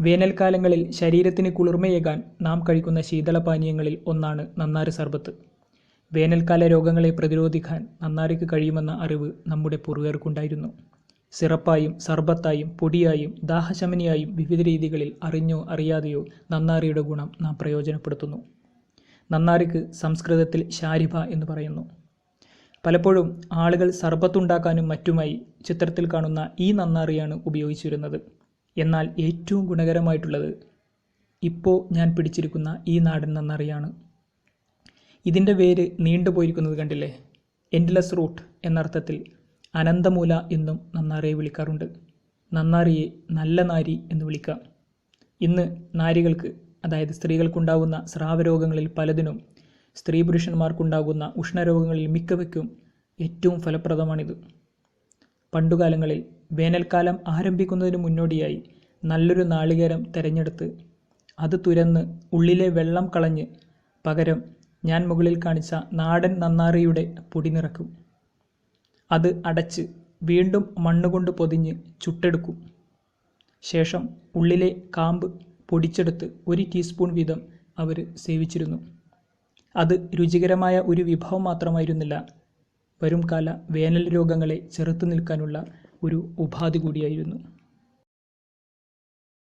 വേനൽക്കാലങ്ങളിൽ ശരീരത്തിന് കുളിർമയേകാൻ നാം കഴിക്കുന്ന ശീതളപാനീയങ്ങളിൽ ഒന്നാണ് നന്നാരി സർബത്ത്. വേനൽക്കാല രോഗങ്ങളെ പ്രതിരോധിക്കാൻ നന്നാരിക്ക് കഴിയുമെന്ന അറിവ് നമ്മുടെ പൂർവികർക്കുണ്ടായിരുന്നു സിറപ്പായും സർബത്തായും പൊടിയായും ദാഹശമനിയായും വിവിധ രീതികളിൽ അറിഞ്ഞോ അറിയാതെയോ നന്നാരിയുടെ ഗുണം നാം പ്രയോജനപ്പെടുത്തുന്നു. നന്നാരിക്ക് സംസ്കൃതത്തിൽ ശാരിഭ എന്ന് പറയുന്നു. പലപ്പോഴും ആളുകൾ സർബത്തുണ്ടാക്കാനും മറ്റുമായി ചിത്രത്തിൽ കാണുന്ന ഈ നന്നാറിയാണ് ഉപയോഗിച്ചിരുന്നത്. എന്നാൽ ഏറ്റവും ഗുണകരമായിട്ടുള്ളത് ഇപ്പോൾ ഞാൻ പിടിച്ചിരിക്കുന്ന ഈ നാടൻ നന്നറിയാണ് ഇതിന്റെ വേര് നീണ്ടുപോയിരിക്കുന്നത് കണ്ടില്ലേ? എൻഡ്ലെസ് റൂട്ട് എന്നർത്ഥത്തിൽ അനന്തമൂല എന്നും നന്നാറിയെ വിളിക്കാറുണ്ട്. നന്നാറിയെ നല്ല നാരി എന്ന് വിളിക്കാം. ഇന്ന് നാരികൾക്ക് അതായത് സ്ത്രീകൾക്കുണ്ടാകുന്ന സ്രാവരോഗങ്ങളിൽ പലതിനും സ്ത്രീ പുരുഷന്മാർക്കുണ്ടാകുന്ന ഉഷ്ണരോഗങ്ങളിൽ മിക്കവയ്ക്കും ഏറ്റവും ഫലപ്രദമാണിത്. പണ്ടുകാലങ്ങളിൽ വേനൽക്കാലം ആരംഭിക്കുന്നതിന് മുന്നോടിയായി നല്ലൊരു നാളികേരം തിരഞ്ഞെടുത്ത് അത് തുരന്ന് ഉള്ളിലെ വെള്ളം കളഞ്ഞ് പകരം ഞാൻ മുകളിൽ കാണിച്ച നാടൻ നന്നാറിയുടെ പൊടി നിറക്കും. അത് അടച്ച് വീണ്ടും മണ്ണുകൊണ്ട് പൊതിഞ്ഞ് ചുട്ടെടുക്കും. ശേഷം ഉള്ളിലെ കാമ്പ് പൊടിച്ചെടുത്ത് ഒരു ടീസ്പൂൺ വീതം അവർ സേവിച്ചിരുന്നു. അത് രുചികരമായ ഒരു വിഭവം മാത്രമായിരുന്നില്ല. വരും കാല വേനൽ രോഗങ്ങളെ ചെറുത്തു നിൽക്കാനുള്ള ഒരു ഉപാധി കൂടിയായിരുന്നു.